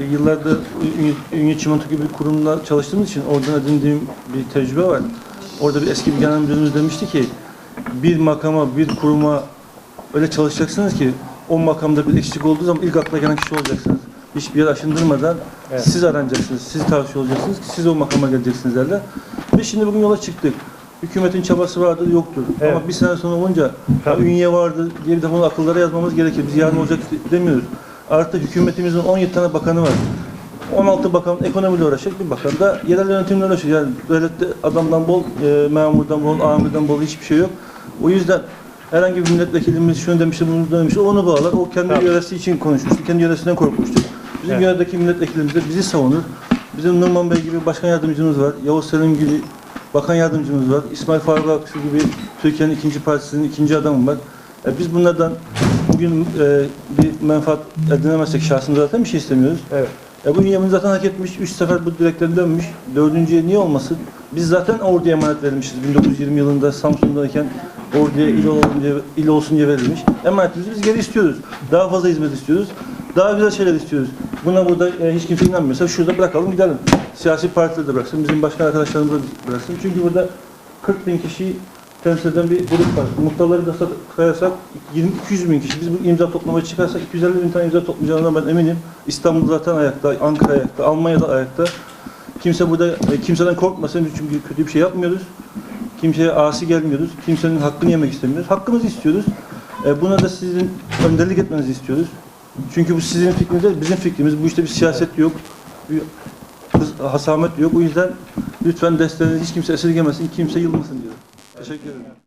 e, yıllardır Ünye- Çimento gibi bir kurumda çalıştığımız için oradan edindiğim bir tecrübe var. Orada bir eski bir genel müdürümüz demişti ki bir makama, bir kuruma öyle çalışacaksınız ki o makamda bir eksik olduğu zaman ilk akla gelen kişi olacaksınız. Hiçbir yer aşındırmadan Evet. siz aranacaksınız, siz tavsiye olacaksınız ki siz o makama geleceksiniz derler. Biz şimdi bugün yola çıktık. Hükümetin çabası vardır, yoktur. Evet. Ama bir sene sonra olunca Tabii. ünye vardı diye bir defa akıllara yazmamız gerekir. Biz yarın olacak demiyoruz. Artık hükümetimizin 17 tane bakanı var. 16 bakan ekonomiyle uğraşacak, bir bakan da yerel yönetimle uğraşıyor. Yani devlette adamdan bol, e, memurdan bol, amirden bol hiçbir şey yok. O yüzden herhangi bir milletvekilimiz şunu demişti, bunu demişti, onu bağlar. O kendi Tabii. yöresi için konuşmuştu, kendi yöresinden korkmuştu. Bizim Evet. yöredeki milletvekilimiz de bizi savunur. Bizim Nurman Bey gibi başkan yardımcımız var, Yavuz Selim gibi bakan yardımcımız var, İsmail Faruk Aksu gibi Türkiye'nin ikinci partisinin ikinci adamı var. E, biz bunlardan bugün e, bir menfaat edinemezsek şahsında zaten bir şey istemiyoruz. Evet. E bu yemin zaten hak etmiş. Üç sefer bu direkten dönmüş. Dördüncüye niye olmasın? Biz zaten orduya emanet verilmişiz. 1920 yılında Samsun'dayken orduya il, olalım diye, il olsun diye verilmiş. Emanetimizi biz geri istiyoruz. Daha fazla hizmet istiyoruz. Daha güzel şeyler istiyoruz. Buna burada e, hiç kimse inanmıyorsa şurada bırakalım gidelim. Siyasi partiler de bıraksın, bizim başkan arkadaşlarımız da bıraksın. Çünkü burada 40 bin kişiyi temsil eden bir grup var. Muhtarları da sayarsak 20 200 bin kişi. Biz bu imza toplamaya çıkarsak 250 bin tane imza toplayacağından ben eminim. İstanbul zaten ayakta, Ankara ayakta, Almanya'da ayakta. Kimse burada e, kimseden korkmasın çünkü kötü bir şey yapmıyoruz. Kimseye asi gelmiyoruz. Kimsenin hakkını yemek istemiyoruz. Hakkımızı istiyoruz. E, buna da sizin önderlik etmenizi istiyoruz. Çünkü bu sizin fikriniz değil, bizim fikrimiz. Bu işte bir siyaset yok. Bir hasamet yok. O yüzden lütfen desteğinizi hiç kimse esirgemesin, kimse yılmasın diyorum. Teşekkür ederim.